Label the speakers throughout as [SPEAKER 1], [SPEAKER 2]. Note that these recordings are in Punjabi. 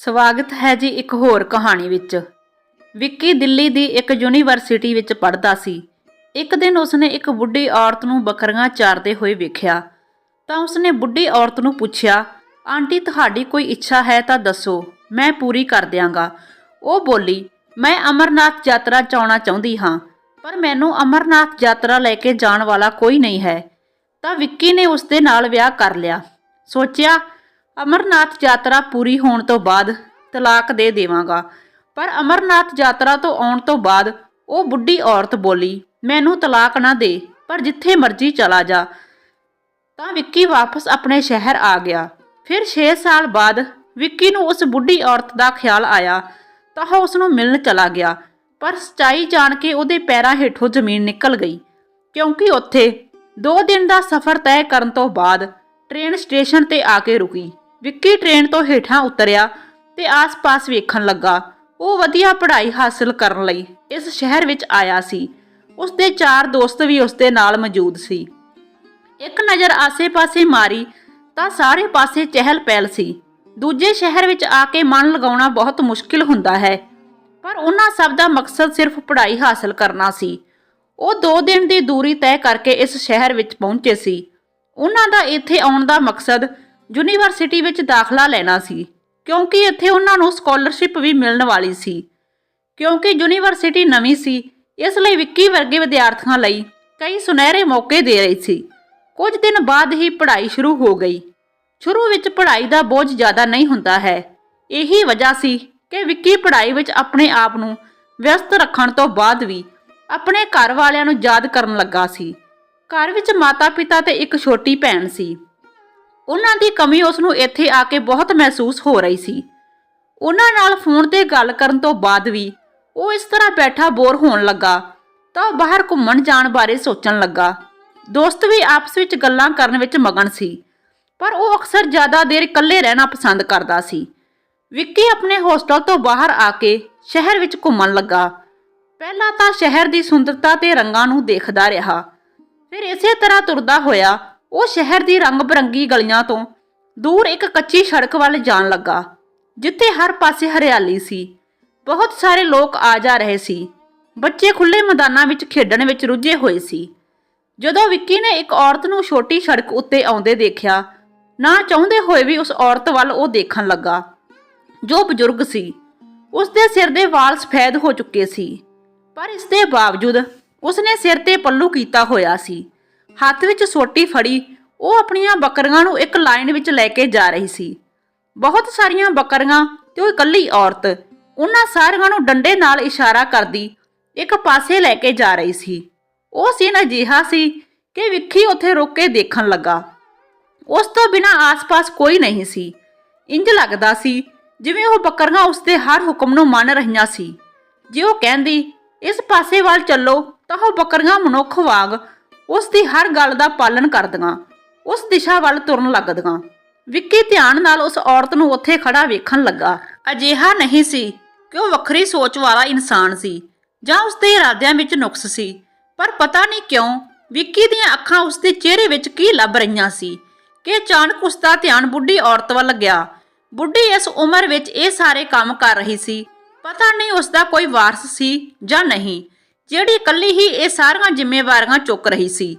[SPEAKER 1] ਸਵਾਗਤ ਹੈ ਜੀ ਇੱਕ ਹੋਰ ਕਹਾਣੀ ਵਿੱਚ। ਵਿੱਕੀ ਦਿੱਲੀ ਦੀ ਇੱਕ ਯੂਨੀਵਰਸਿਟੀ ਵਿੱਚ ਪੜ੍ਹਦਾ ਸੀ। ਇੱਕ ਦਿਨ ਉਸਨੇ ਇੱਕ ਬੁੱਢੀ ਔਰਤ ਨੂੰ ਬੱਕਰੀਆਂ ਚਾਰਦੇ ਹੋਏ ਵੇਖਿਆ। ਤਾਂ ਉਸਨੇ ਬੁੱਢੀ ਔਰਤ ਨੂੰ ਪੁੱਛਿਆ, ਆਂਟੀ, ਤੁਹਾਡੀ ਕੋਈ ਇੱਛਾ ਹੈ ਤਾਂ ਦੱਸੋ, ਮੈਂ ਪੂਰੀ ਕਰ ਦਿਆਂਗਾ। ਉਹ ਬੋਲੀ, ਮੈਂ ਅਮਰਨਾਥ ਯਾਤਰਾ ਚਾਉਣਾ ਚਾਹੁੰਦੀ ਹਾਂ, ਪਰ ਮੈਨੂੰ ਅਮਰਨਾਥ ਯਾਤਰਾ ਲੈ ਕੇ ਜਾਣ ਵਾਲਾ ਕੋਈ ਨਹੀਂ ਹੈ। ਤਾਂ ਵਿੱਕੀ ਨੇ ਉਸ ਦੇ ਨਾਲ ਵਿਆਹ ਕਰ ਲਿਆ। ਸੋਚਿਆ ਅਮਰਨਾਥ ਯਾਤਰਾ ਪੂਰੀ ਹੋਣ ਤੋਂ ਬਾਅਦ ਤਲਾਕ ਦੇ ਦੇਵਾਂਗਾ। ਪਰ ਅਮਰਨਾਥ ਯਾਤਰਾ ਤੋਂ ਆਉਣ ਤੋਂ ਬਾਅਦ ਉਹ ਬੁੱਢੀ ਔਰਤ ਬੋਲੀ, ਮੈਨੂੰ ਤਲਾਕ ਨਾ ਦੇ, ਪਰ ਜਿੱਥੇ ਮਰਜ਼ੀ ਚਲਾ ਜਾ। ਤਾਂ ਵਿੱਕੀ ਵਾਪਸ ਆਪਣੇ ਸ਼ਹਿਰ ਆ ਗਿਆ। ਫਿਰ 6 ਸਾਲ ਬਾਅਦ ਵਿੱਕੀ ਨੂੰ ਉਸ ਬੁੱਢੀ ਔਰਤ ਦਾ ਖਿਆਲ ਆਇਆ, ਤਾਂ ਉਹ ਉਸ ਨੂੰ ਮਿਲਣ ਚਲਾ ਗਿਆ। ਪਰ ਸਚਾਈ ਜਾਣ ਕੇ ਉਹਦੇ ਪੈਰਾਂ ਹੇਠੋਂ ਜ਼ਮੀਨ ਨਿਕਲ ਗਈ, ਕਿਉਂਕਿ ਉੱਥੇ 2 ਦਿਨ ਦਾ ਸਫ਼ਰ ਤੈਅ ਕਰਨ ਤੋਂ ਬਾਅਦ ਟ੍ਰੇਨ ਸਟੇਸ਼ਨ ਤੇ ਆ ਕੇ ਰੁਕੀ। ਵਿੱਕੀ ਟ੍ਰੇਨ ਤੋਂ ਹੇਠਾਂ ਉਤਰਿਆ ਤੇ ਆਸ-ਪਾਸ ਵੇਖਣ ਲੱਗਾ। ਉਹ ਵਧੀਆ ਪੜ੍ਹਾਈ ਹਾਸਲ ਕਰਨ ਲਈ ਇਸ ਸ਼ਹਿਰ ਵਿੱਚ ਆਇਆ ਸੀ। ਉਸ ਦੇ ਚਾਰ ਦੋਸਤ ਵੀ ਉਸ ਦੇ ਨਾਲ ਮੌਜੂਦ ਸੀ। ਇੱਕ ਨਜ਼ਰ ਆਸੇ-ਪਾਸੇ ਮਾਰੀ ਤਾਂ ਸਾਰੇ ਪਾਸੇ ਚਹਿਲ-ਪਹਿਲ ਸੀ। ਦੂਜੇ ਸ਼ਹਿਰ ਵਿੱਚ ਆ ਕੇ ਮਨ ਲਗਾਉਣਾ ਬਹੁਤ ਮੁਸ਼ਕਿਲ ਹੁੰਦਾ ਹੈ, ਪਰ ਉਹਨਾਂ ਸਭ ਦਾ ਮਕਸਦ ਸਿਰਫ ਪੜ੍ਹਾਈ ਹਾਸਲ ਕਰਨਾ ਸੀ। ਉਹ 2 ਦਿਨ ਦੀ ਦੂਰੀ ਤੈਅ ਕਰਕੇ ਇਸ ਸ਼ਹਿਰ ਵਿੱਚ ਪਹੁੰਚੇ ਸੀ। ਉਹਨਾਂ ਦਾ ਇੱਥੇ ਆਉਣ ਦਾ ਮਕਸਦ ਯੂਨੀਵਰਸਿਟੀ ਵਿੱਚ ਦਾਖਲਾ ਲੈਣਾ ਸੀ, ਕਿਉਂਕਿ ਇੱਥੇ ਉਹਨਾਂ ਨੂੰ ਸਕਾਲਰਸ਼ਿਪ ਵੀ ਮਿਲਣ ਵਾਲੀ ਸੀ। ਕਿਉਂਕਿ ਯੂਨੀਵਰਸਿਟੀ ਨਵੀਂ ਸੀ, ਇਸ ਲਈ ਵਿੱਕੀ ਵਰਗੇ ਵਿਦਿਆਰਥੀਆਂ ਲਈ ਕਈ ਸੁਨਹਿਰੇ ਮੌਕੇ ਦੇ ਰਹੀ ਸੀ। ਕੁਝ ਦਿਨ ਬਾਅਦ ਹੀ ਪੜ੍ਹਾਈ ਸ਼ੁਰੂ ਹੋ ਗਈ। ਸ਼ੁਰੂ ਵਿੱਚ ਪੜ੍ਹਾਈ ਦਾ ਬੋਝ ਜ਼ਿਆਦਾ ਨਹੀਂ ਹੁੰਦਾ ਹੈ। ਇਹੀ ਵਜ੍ਹਾ ਸੀ ਕਿ ਵਿੱਕੀ ਪੜ੍ਹਾਈ ਵਿੱਚ ਆਪਣੇ ਆਪ ਨੂੰ ਵਿਅਸਤ ਰੱਖਣ ਤੋਂ ਬਾਅਦ ਵੀ ਆਪਣੇ ਘਰ ਵਾਲਿਆਂ ਨੂੰ ਯਾਦ ਕਰਨ ਲੱਗਾ ਸੀ। ਘਰ ਵਿੱਚ ਮਾਤਾ-ਪਿਤਾ ਤੇ ਇੱਕ ਛੋਟੀ ਭੈਣ ਸੀ। ਉਹਨਾਂ ਦੀ ਕਮੀ ਉਸ ਨੂੰ ਇੱਥੇ ਆ ਕੇ ਬਹੁਤ ਮਹਿਸੂਸ ਹੋ ਰਹੀ ਸੀ। ਉਹਨਾਂ ਨਾਲ ਫੋਨ ਤੇ ਗੱਲ ਕਰਨ ਤੋਂ ਬਾਅਦ ਵੀ ਉਹ ਇਸ ਤਰ੍ਹਾਂ ਬੈਠਾ ਬੋਰ ਹੋਣ ਲੱਗਾ ਤਾਂ ਉਹ ਬਾਹਰ ਘੁੰਮਣ ਜਾਣ ਬਾਰੇ ਸੋਚਣ ਲੱਗਾ। ਦੋਸਤ ਵੀ ਆਪਸ ਵਿੱਚ ਗੱਲਾਂ ਕਰਨ ਵਿੱਚ ਮਗਨ ਸੀ, ਪਰ ਉਹ ਅਕਸਰ ਜ਼ਿਆਦਾ ਦੇਰ ਇਕੱਲੇ ਰਹਿਣਾ ਪਸੰਦ ਕਰਦਾ ਸੀ। ਵਿੱਕੀ ਆਪਣੇ ਹੋਸਟਲ ਤੋਂ ਬਾਹਰ ਆ ਕੇ ਸ਼ਹਿਰ ਵਿੱਚ ਘੁੰਮਣ ਲੱਗਾ। ਪਹਿਲਾਂ ਤਾਂ ਸ਼ਹਿਰ ਦੀ ਸੁੰਦਰਤਾ ਤੇ ਰੰਗਾਂ ਨੂੰ ਦੇਖਦਾ ਰਿਹਾ। ਫਿਰ ਇਸੇ ਤਰ੍ਹਾਂ ਤੁਰਦਾ ਹੋਇਆ ਉਹ ਸ਼ਹਿਰ ਦੀ ਰੰਗ-ਬਰੰਗੀ ਗਲੀਆਂ ਤੋਂ ਦੂਰ ਇੱਕ ਕੱਚੀ ਸੜਕ ਵੱਲ ਜਾਣ ਲੱਗਾ, ਜਿੱਥੇ ਹਰ ਪਾਸੇ ਹਰਿਆਲੀ ਸੀ। ਬਹੁਤ ਸਾਰੇ ਲੋਕ ਆ ਜਾ ਰਹੇ ਸੀ। ਬੱਚੇ ਖੁੱਲੇ ਮੈਦਾਨਾਂ ਵਿੱਚ ਖੇਡਣ ਵਿੱਚ ਰੁੱਝੇ ਹੋਏ ਸੀ। ਜਦੋਂ ਵਿੱਕੀ ਨੇ ਇੱਕ ਔਰਤ ਨੂੰ ਛੋਟੀ ਸੜਕ ਉੱਤੇ ਆਉਂਦੇ ਦੇਖਿਆ, ਨਾ ਚਾਹੁੰਦੇ ਹੋਏ ਵੀ ਉਸ ਔਰਤ ਵੱਲ ਉਹ ਦੇਖਣ ਲੱਗਾ, ਜੋ ਬਜ਼ੁਰਗ ਸੀ। ਉਸ ਦੇ ਸਿਰ ਦੇ ਵਾਲ ਸਫੈਦ ਹੋ ਚੁੱਕੇ ਸੀ, ਪਰ ਇਸ ਦੇ ਬਾਵਜੂਦ ਉਸਨੇ ਸਿਰ ਤੇ ਪੱਲੂ ਕੀਤਾ ਹੋਇਆ ਸੀ। ਹੱਥ ਵਿੱਚ ਸੋਟੀ ਫੜੀ, ਉਹ ਆਪਣੀਆਂ ਬੱਕਰੀਆਂ ਨੂੰ ਇੱਕ ਲਾਈਨ ਵਿੱਚ ਲੈ ਕੇ ਜਾ ਰਹੀ ਸੀ। ਬਹੁਤ ਸਾਰੀਆਂ ਬੱਕਰੀਆਂ ਤੇ ਉਹ ਇਕੱਲੀ ਔਰਤ, ਉਹਨਾਂ ਸਾਰੀਆਂ ਨੂੰ ਡੰਡੇ ਨਾਲ ਇਸ਼ਾਰਾ ਕਰਦੀ ਇੱਕ ਪਾਸੇ ਲੈ ਕੇ ਜਾ ਰਹੀ ਸੀ। ਉਹ ਸੀਨ ਅਜਿਹਾ ਸੀ ਕਿ ਵਿੱਖੀ ਉੱਥੇ ਰੁਕ ਕੇ ਦੇਖਣ ਲੱਗਾ। ਉਸ ਤੋਂ ਬਿਨਾਂ ਆਸ-ਪਾਸ ਕੋਈ ਨਹੀਂ ਸੀ। ਇੰਜ ਲੱਗਦਾ ਸੀ ਜਿਵੇਂ ਉਹ ਬੱਕਰੀਆਂ ਉਸ ਦੇ ਹਰ ਹੁਕਮ ਨੂੰ ਮੰਨ ਰਹੀਆਂ ਸੀ। ਜੇ ਉਹ ਕਹਿੰਦੀ, ਇਸ ਪਾਸੇ ਵੱਲ ਚੱਲੋ, ਤਾਂ ਉਹ ਬੱਕਰੀਆਂ ਮਨੁੱਖ ਵਾਂਗ ਉਸ ਦੀ ਹਰ ਗੱਲ ਦਾ ਪਾਲਣ ਕਰਦੀਆਂ, ਉਸ ਦਿਸ਼ਾ ਵੱਲ ਤੁਰਨ ਲੱਗਦੀਆਂ। ਵਿੱਕੀ ਧਿਆਨ ਨਾਲ ਉਸ ਔਰਤ ਨੂੰ ਉੱਥੇ ਖੜਾ ਵੇਖਣ ਲੱਗਾ। ਅਜਿਹਾ ਨਹੀਂ ਸੀ ਕਿ ਉਹ ਵੱਖਰੀ ਸੋਚ ਵਾਲਾ ਇਨਸਾਨ ਸੀ ਜਾਂ ਉਸ ਦੇ ਇਰਾਦਿਆਂ ਵਿੱਚ ਨੁਕਸ ਸੀ, ਪਰ ਪਤਾ ਨਹੀਂ ਕਿਉਂ ਵਿੱਕੀ ਦੀਆਂ ਅੱਖਾਂ ਉਸ ਦੇ ਚਿਹਰੇ ਵਿੱਚ ਕੀ ਲੱਭ ਰਹੀਆਂ ਸੀ ਕਿ ਅਚਾਨਕ ਉਸ ਦਾ ਧਿਆਨ ਬੁੱਢੀ ਔਰਤ ਵੱਲ ਗਿਆ। ਬੁੱਢੀ ਇਸ ਉਮਰ ਵਿੱਚ ਇਹ ਸਾਰੇ ਕੰਮ ਕਰ ਰਹੀ ਸੀ। ਪਤਾ ਨਹੀਂ ਉਸ ਦਾ ਕੋਈ ਵਾਰਸ ਸੀ ਜਾਂ ਨਹੀਂ। ਜਿਹੜੀ ਇਕੱਲੀ ਹੀ ਇਹ ਸਾਰੀਆਂ ਜ਼ਿੰਮੇਵਾਰੀਆਂ ਚੁੱਕ ਰਹੀ ਸੀ।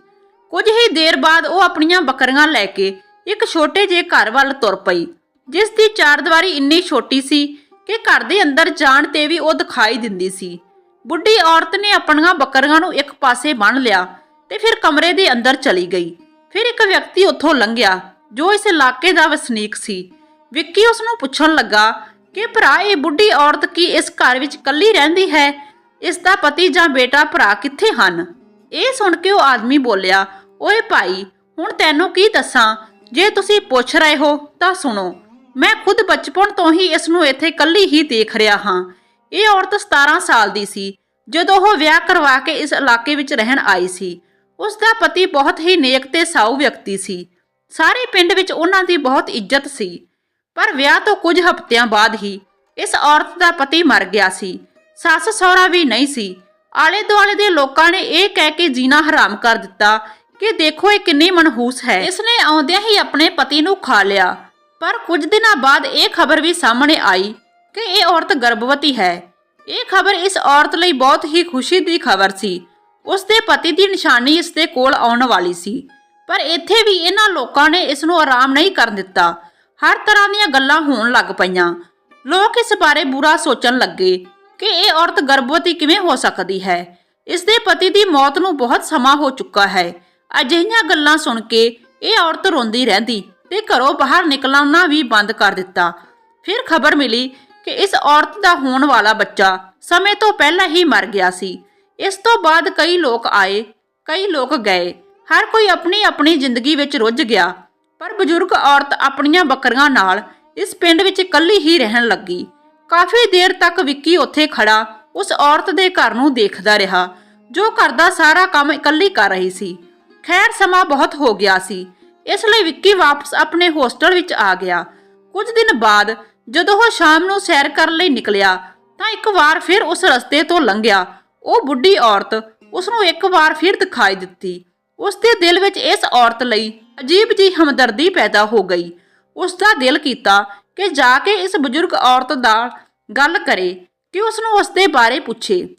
[SPEAKER 1] ਕੁਝ ਹੀ ਦੇਰ ਬਾਅਦ ਉਹ ਆਪਣੀਆਂ ਬੱਕਰੀਆਂ ਲੈ ਕੇ ਇੱਕ ਛੋਟੇ ਜਿਹੇ ਘਰ ਵੱਲ ਤੁਰ ਪਈ, ਜਿਸ ਦੀ ਚਾਰਦੀਵਾਰੀ ਇੰਨੀ ਛੋਟੀ ਸੀ ਕਿ ਘਰ ਦੇ ਅੰਦਰ ਜਾਣ ਤੇ ਵੀ ਉਹ ਦਿਖਾਈ ਦਿੰਦੀ ਸੀ। ਬੁੱਢੀ ਔਰਤ ਨੇ ਆਪਣੀਆਂ ਬੱਕਰੀਆਂ ਨੂੰ ਇੱਕ ਪਾਸੇ ਬੰਨ੍ਹ ਲਿਆ ਤੇ ਫਿਰ ਕਮਰੇ ਦੇ ਅੰਦਰ ਚਲੀ ਗਈ। ਫਿਰ ਇੱਕ ਵਿਅਕਤੀ ਉੱਥੋਂ ਲੰਘਿਆ, ਜੋ ਇਸ ਇਲਾਕੇ ਦਾ ਵਸਨੀਕ ਸੀ। ਵਿੱਕੀ ਉਸ ਨੂੰ ਪੁੱਛਣ ਲੱਗਾ ਕਿ ਭਰਾ, ਇਹ ਬੁੱਢੀ ਔਰਤ ਕੀ ਇਸ ਘਰ ਵਿੱਚ ਇਕੱਲੀ ਰਹਿੰਦੀ ਹੈ? ਇਸ ਦਾ ਪਤੀ ਜਾਂ ਬੇਟਾ ਭਰਾ ਕਿੱਥੇ ਹਨ? ਇਹ ਸੁਣ ਕੇ ਉਹ ਆਦਮੀ ਬੋਲਿਆ, ਓਏ ਭਾਈ, ਹੁਣ ਤੈਨੂੰ ਕੀ ਦੱਸਾਂ? ਜੇ ਤੁਸੀਂ ਪੁੱਛ ਰਹੇ ਹੋ ਤਾਂ ਸੁਣੋ। ਮੈਂ ਖੁਦ ਬਚਪਨ ਤੋਂ ਹੀ ਇਸ ਨੂੰ ਇੱਥੇ ਇਕੱਲੀ ਹੀ ਦੇਖ ਰਿਹਾ ਹਾਂ। ਇਹ ਔਰਤ 17 ਸਾਲ ਦੀ ਸੀ। ਜਦੋਂ ਉਹ ਵਿਆਹ ਕਰਵਾ ਕੇ ਇਸ ਇਲਾਕੇ ਵਿੱਚ ਰਹਿਣ ਆਈ ਸੀ, ਉਸ ਦਾ ਪਤੀ ਬਹੁਤ ਹੀ ਨੇਕ ਤੇ ਸਾਊ ਵਿਅਕਤੀ ਸੀ। ਸਾਰੇ ਪਿੰਡ ਵਿੱਚ ਉਹਨਾਂ ਦੀ ਬਹੁਤ ਇੱਜ਼ਤ ਸੀ। ਪਰ ਵਿਆਹ ਤੋਂ ਕੁਝ ਹਫ਼ਤਿਆਂ ਬਾਅਦ ਹੀ ਇਸ ਔਰਤ ਦਾ ਪਤੀ ਮਰ ਗਿਆ ਸੀ। ਸੱਸ ਸਹੁਰਾ ਵੀ ਨਹੀਂ ਸੀ। ਆਲੇ ਦੁਆਲੇ ਦੇ ਲੋਕਾਂ ਨੇ ਇਹ ਕਹਿ ਕੇ ਜੀਣਾ ਹਰਾਮ ਕਰ ਦਿੱਤਾ ਕਿ ਦੇਖੋ ਇਹ ਕਿੰਨੀ ਮਨਹੂਸ ਹੈ। ਇਸ ਨੇ ਆਉਂਦਿਆਂ ਹੀ ਆਪਣੇ ਪਤੀ ਨੂੰ ਖਾ ਲਿਆ। ਪਰ ਕੁਝ ਦਿਨਾਂ ਬਾਅਦ ਇਹ ਖਬਰ ਵੀ ਸਾਹਮਣੇ ਆਈ ਕਿ ਇਹ ਔਰਤ ਗਰਭਵਤੀ ਹੈ। ਇਹ ਖਬਰ ਇਸ ਔਰਤ ਲਈ ਬਹੁਤ ਹੀ ਖੁਸ਼ੀ ਦੀ ਖਬਰ ਸੀ। ਉਸ ਦੇ ਪਤੀ ਦੀ ਨਿਸ਼ਾਨੀ ਇਸ ਦੇ ਕੋਲ ਆਉਣ ਵਾਲੀ ਸੀ। ਪਰ ਇੱਥੇ ਵੀ ਇਹਨਾਂ ਲੋਕਾਂ ਨੇ ਇਸ ਨੂੰ ਆਰਾਮ ਨਹੀਂ ਕਰਨ ਦਿੱਤਾ। ਹਰ ਤਰ੍ਹਾਂ ਦੀਆਂ ਗੱਲਾਂ ਹੋਣ ਲੱਗ ਪਈਆਂ। ਲੋਕ ਇਸ ਬਾਰੇ ਬੁਰਾ ਸੋਚਣ ਲੱਗੇ। ਕਿ ਇਹ ਔਰਤ ਗਰਭਵਤੀ ਕਿਵੇਂ ਹੋ ਸਕਦੀ ਹੈ? ਇਸ ਦੇ ਪਤੀ ਦੀ ਮੌਤ ਨੂੰ ਬਹੁਤ ਸਮਾਂ ਹੋ ਚੁੱਕਾ ਹੈ। ਅਜਿਹੀਆਂ ਗੱਲਾਂ ਸੁਣ ਕੇ ਇਹ ਔਰਤ ਰੋਂਦੀ ਰਹਿੰਦੀ ਤੇ ਘਰੋਂ ਬਾਹਰ ਨਿਕਲਣਾ ਵੀ ਬੰਦ ਕਰ ਦਿੱਤਾ। ਫਿਰ ਖਬਰ ਮਿਲੀ ਕਿ ਇਸ ਔਰਤ ਦਾ ਹੋਣ ਵਾਲਾ ਬੱਚਾ ਸਮੇਂ ਤੋਂ ਪਹਿਲਾਂ ਹੀ ਮਰ ਗਿਆ ਸੀ। ਇਸ ਤੋਂ ਬਾਅਦ ਕਈ ਲੋਕ ਆਏ, ਕਈ ਲੋਕ ਗਏ। ਹਰ ਕੋਈ ਆਪਣੀ ਆਪਣੀ ਜ਼ਿੰਦਗੀ ਵਿੱਚ ਰੁੱਝ ਗਿਆ। ਪਰ ਬਜ਼ੁਰਗ ਔਰਤ ਆਪਣੀਆਂ ਬੱਕਰੀਆਂ ਨਾਲ ਇਸ ਪਿੰਡ ਵਿੱਚ ਇਕੱਲੀ ਹੀ ਰਹਿਣ ਲੱਗੀ। ਕਾਫੀ ਦੇਰ ਤੱਕ ਵਿੱਕੀ ਉੱਥੇ ਖੜਾ, ਉਸ ਔਰਤ ਦੇ ਘਰ ਨੂੰ ਦੇਖਦਾ ਰਿਹਾ, ਜੋ ਘਰ ਦਾ ਸਾਰਾ ਕੰਮ ਇਕੱਲੀ ਕਰ ਰਹੀ ਸੀ। ਖੈਰ, ਸਮਾਂ ਬਹੁਤ ਹੋ ਗਿਆ ਸੀ। ਇਸ ਲਈ ਵਿੱਕੀ ਵਾਪਸ ਆਪਣੇ ਹੋਸਟਲ ਵਿੱਚ ਆ ਗਿਆ। ਕੁਝ ਦਿਨ ਬਾਅਦ ਜਦੋਂ ਉਹ ਸ਼ਾਮ ਨੂੰ ਸੈਰ ਕਰਨ ਲਈ ਨਿਕਲਿਆ, ਤਾਂ ਇੱਕ ਵਾਰ ਫਿਰ ਉਸ ਰਸਤੇ ਤੋਂ ਲੰਘਿਆ। ਉਹ ਬੁੱਢੀ ਔਰਤ ਉਸ ਨੂੰ ਇੱਕ ਵਾਰ ਫਿਰ ਦਿਖਾਈ ਦਿੱਤੀ। ਉਸ ਦੇ ਦਿਲ ਵਿੱਚ ਇਸ ਔਰਤ ਲਈ ਅਜੀਬ ਜੀ ਹਮਦਰਦੀ ਪੈਦਾ ਹੋ ਗਈ। ਉਸ ਦਾ ਦਿਲ ਕੀਤਾ ਕਿ ਜਾ ਕੇ ਇਸ ਬਜ਼ੁਰਗ ਔਰਤ ਦਾ ਗੱਲ ਕਰੇ ਕਿ ਉਸ ਨੂੰ ਉਸ ਦੇ ਬਾਰੇ ਪੁੱਛੇ।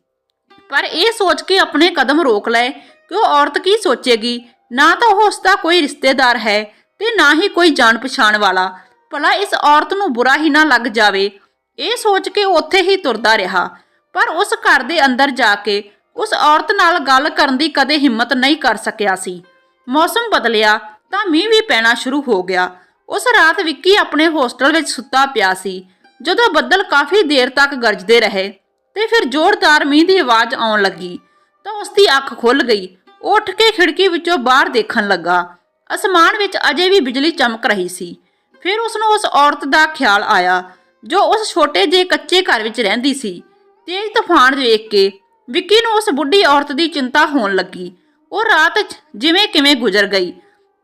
[SPEAKER 1] ਪਰ ਇਹ ਸੋਚ ਕੇ ਆਪਣੇ ਕਦਮ ਰੋਕ ਲਏ ਕਿ ਉਹ ਔਰਤ ਕੀ ਸੋਚੇਗੀ? ਨਾ ਤਾਂ ਉਹ ਉਸ ਦਾ ਕੋਈ ਰਿਸ਼ਤੇਦਾਰ ਹੈ ਤੇ ਨਾ ਹੀ ਕੋਈ ਜਾਣ ਪਛਾਣ ਵਾਲਾ। ਭਲਾ ਇਸ ਔਰਤ ਨੂੰ ਬੁਰਾ ਹੀ ਨਾ ਲੱਗ ਜਾਵੇ। ਇਹ ਸੋਚ ਕੇ ਉੱਥੇ ਹੀ ਤੁਰਦਾ ਰਿਹਾ। ਪਰ ਉਸ ਘਰ ਦੇ ਅੰਦਰ ਜਾ ਕੇ ਉਸ ਔਰਤ ਨਾਲ ਗੱਲ ਕਰਨ ਦੀ ਕਦੇ ਹਿੰਮਤ ਨਹੀਂ ਕਰ ਸਕਿਆ ਸੀ। ਮੌਸਮ ਬਦਲਿਆ ਤਾਂ ਮੀਂਹ ਵੀ ਪੈਣਾ ਸ਼ੁਰੂ ਹੋ ਗਿਆ। ਉਸ ਰਾਤ ਵਿੱਕੀ ਆਪਣੇ ਹੋਸਟਲ ਵਿੱਚ ਸੁੱਤਾ ਪਿਆ ਸੀ। ਜਦੋਂ ਬੱਦਲ ਕਾਫੀ ਦੇਰ ਤੱਕ ਗਰਜਦੇ ਰਹੇ ਤੇ ਫਿਰ ਜ਼ੋਰਦਾਰ ਮੀਂਹ ਦੀ ਆਵਾਜ਼ ਆਉਣ ਲੱਗੀ ਤਾਂ ਉਸ ਦੀ ਅੱਖ ਖੁੱਲ ਗਈ। ਉਹ ਉੱਠ ਕੇ ਖਿੜਕੀ ਵਿੱਚੋਂ ਬਾਹਰ ਦੇਖਣ ਲੱਗਾ। ਅਸਮਾਨ ਵਿੱਚ ਅਜੇ ਵੀ ਬਿਜਲੀ ਚਮਕ ਰਹੀ ਸੀ। ਫਿਰ ਉਸ ਨੂੰ ਉਸ ਔਰਤ ਦਾ ਖਿਆਲ ਆਇਆ, ਜੋ ਉਸ ਛੋਟੇ ਜਿਹੇ ਕੱਚੇ ਘਰ ਵਿੱਚ ਰਹਿੰਦੀ ਸੀ। ਤੇਜ਼ ਤੂਫਾਨ ਵੇਖ ਕੇ ਵਿੱਕੀ ਨੂੰ ਉਸ ਬੁੱਢੀ ਔਰਤ ਦੀ ਚਿੰਤਾ ਹੋਣ ਲੱਗੀ। ਉਹ ਰਾਤ ਜਿਵੇਂ ਕਿਵੇਂ ਗੁਜ਼ਰ ਗਈ।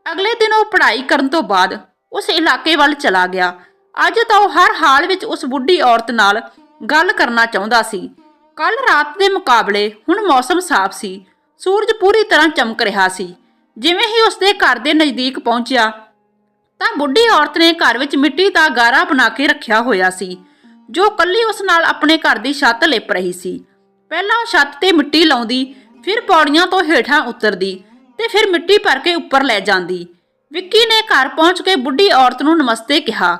[SPEAKER 1] ਅਗਲੇ ਦਿਨ ਉਹ ਪੜ੍ਹਾਈ ਕਰਨ ਤੋਂ ਬਾਅਦ ਉਸ ਇਲਾਕੇ ਵੱਲ ਚਲਾ ਗਿਆ। ਅੱਜ ਤਾਂ ਉਹ ਹਰ ਹਾਲ ਵਿੱਚ ਉਸ ਬੁੱਢੀ ਔਰਤ ਨਾਲ ਗੱਲ ਕਰਨਾ ਚਾਹੁੰਦਾ ਸੀ। ਕੱਲ ਰਾਤ ਦੇ ਮੁਕਾਬਲੇ ਹੁਣ ਮੌਸਮ ਸਾਫ਼ ਸੀ। ਸੂਰਜ ਪੂਰੀ ਤਰ੍ਹਾਂ ਚਮਕ ਰਿਹਾ ਸੀ। ਜਿਵੇਂ ਹੀ ਉਸ ਦੇ ਘਰ ਦੇ ਨਜ਼ਦੀਕ ਪਹੁੰਚਿਆ, ਤਾਂ ਬੁੱਢੀ ਔਰਤ ਨੇ ਘਰ ਵਿੱਚ ਮਿੱਟੀ ਦਾ ਗਾਰਾ ਬਣਾ ਕੇ ਰੱਖਿਆ ਹੋਇਆ ਸੀ, ਜੋ ਕੱਲੀ ਉਸ ਨਾਲ ਆਪਣੇ ਘਰ ਦੀ ਛੱਤ ਲਿਪ ਰਹੀ ਸੀ। ਪਹਿਲਾਂ ਉਹ ਛੱਤ ਤੇ ਮਿੱਟੀ ਲਾਉਂਦੀ, ਫਿਰ ਪੌੜੀਆਂ ਤੋਂ ਹੇਠਾਂ ਉਤਰਦੀ ਤੇ ਫਿਰ ਮਿੱਟੀ ਭਰ ਕੇ ਉੱਪਰ ਲੈ ਜਾਂਦੀ। ਵਿੱਕੀ ਨੇ ਘਰ ਪਹੁੰਚ ਕੇ ਬੁੱਢੀ ਔਰਤ ਨੂੰ ਨਮਸਤੇ ਕਿਹਾ